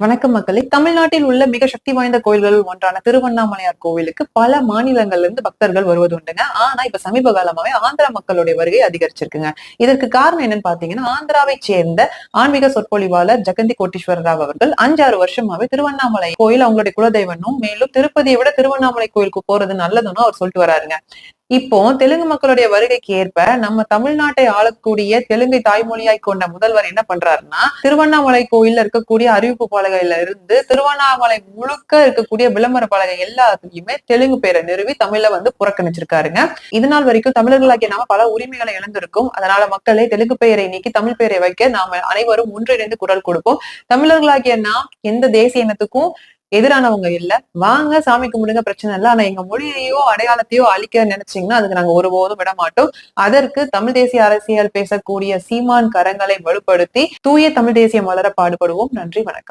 வணக்கம் மக்களே. தமிழ்நாட்டில் உள்ள மிக சக்தி வாய்ந்த கோயில்கள் ஒன்றான திருவண்ணாமலையார் கோவிலுக்கு பல மாநிலங்கள்ல இருந்து பக்தர்கள் வருவது உண்டுங்க. ஆனா இப்ப சமீப காலமாவே ஆந்திரா மக்களுடைய வருகை அதிகரிச்சிருக்குங்க. இதற்கு காரணம் என்னன்னு பாத்தீங்கன்னா ஆந்திராவை சேர்ந்த ஆன்மீக சொற்பொழிவாளர் ஜெகந்தி கோட்டீஸ்வர ராவ் அவர்கள் அஞ்சாறு வருஷமாவே திருவண்ணாமலை கோயில் அவங்களுடைய குலதெய்வனும் மேலும் திருப்பதியை விட திருவண்ணாமலை கோயிலுக்கு போறது நல்லதுன்னு அவர் சொல்லிட்டு வராருங்க. இப்போ தெலுங்கு மக்களுடைய வருகைக்கு ஏற்ப நம்ம தமிழ்நாட்டை ஆளக்கூடிய தெலுங்கை தாய்மொழியாய் கொண்ட முதல்வர் என்ன பண்றாருன்னா திருவண்ணாமலை கோயில்ல இருக்கக்கூடிய அறிவிப்பு பலகையில இருந்து திருவண்ணாமலை முழுக்க இருக்கக்கூடிய விளம்பர பலகை எல்லாத்துலயுமே தெலுங்கு பேரை நிறுவி தமிழ்ல வந்து புறக்கணிச்சிருக்காருங்க. இதனால் வரைக்கும் தமிழர்களாகிய நாம பல உரிமைகளை இழந்திருக்கும். அதனால மக்களே தெலுங்கு பெயரை நீக்கி தமிழ் பெயரை வைக்க நாம அனைவரும் ஒன்றிணைந்து குரல் கொடுப்போம். தமிழர்களாகிய நாம் எந்த தேசிய இனத்துக்கும் எதிரானவங்க இல்ல. வாங்க சாமி கும்பிடுங்க பிரச்சனை இல்லை. ஆனா எங்க மொழியையோ அடையாளத்தையோ அழிக்க நினைச்சீங்கன்னா அதுக்கு நாங்க ஒருபோதும் விட மாட்டோம். அதற்கு தமிழ் தேசிய அரசியல் பேசக்கூடிய சீமான் கரங்களை வலுப்படுத்தி தூய தமிழ் தேசியம் வளர பாடுபடுவோம். நன்றி வணக்கம்.